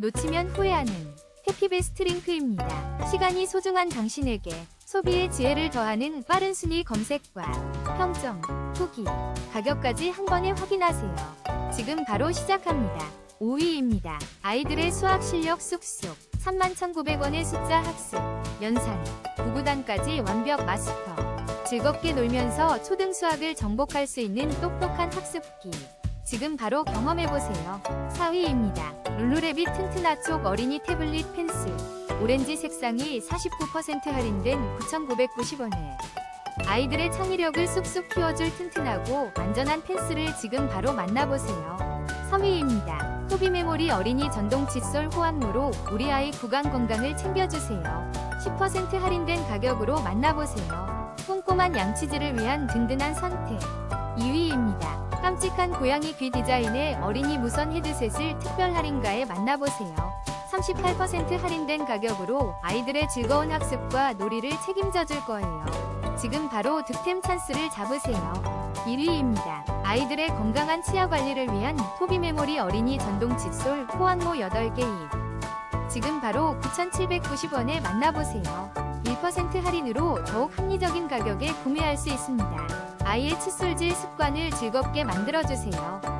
놓치면 후회하는 해피베스트 링크입니다. 시간이 소중한 당신에게 소비의 지혜를 더하는 빠른 순위 검색과 평점, 후기, 가격까지 한 번에 확인하세요. 지금 바로 시작합니다. 5위입니다. 아이들의 수학 실력 쑥쑥 31,900원의 숫자 학습, 연산, 구구단까지 완벽 마스터. 즐겁게 놀면서 초등 수학을 정복할 수 있는 똑똑한 학습기. 지금 바로 경험해보세요. 4위입니다. 룰루레빗 튼튼아촉 어린이 태블릿 펜슬. 오렌지 색상이 49% 할인된 9,990원에 아이들의 창의력을 쑥쑥 키워줄 튼튼하고 안전한 펜슬을 지금 바로 만나보세요. 3위입니다. 소비 메모리 어린이 전동 칫솔 호환모로 우리 아이 구강 건강을 챙겨주세요. 10% 할인된 가격으로 만나보세요. 꼼꼼한 양치질을 위한 든든한 선택. 2위입니다. 깜찍한 고양이 귀 디자인의 어린이 무선 헤드셋을 특별 할인가에 만나보세요. 38% 할인된 가격으로 아이들의 즐거운 학습과 놀이를 책임져 줄 거예요. 지금 바로 득템 찬스를 잡으세요. 1위입니다. 아이들의 건강한 치아 관리를 위한 토비 메모리 어린이 전동 칫솔 호환모 8개입. 지금 바로 9,790원에 만나보세요. 1% 할인으로 더욱 합리적인 가격에 구매할 수 있습니다. 아이의 칫솔질 습관을 즐겁게 만들어주세요.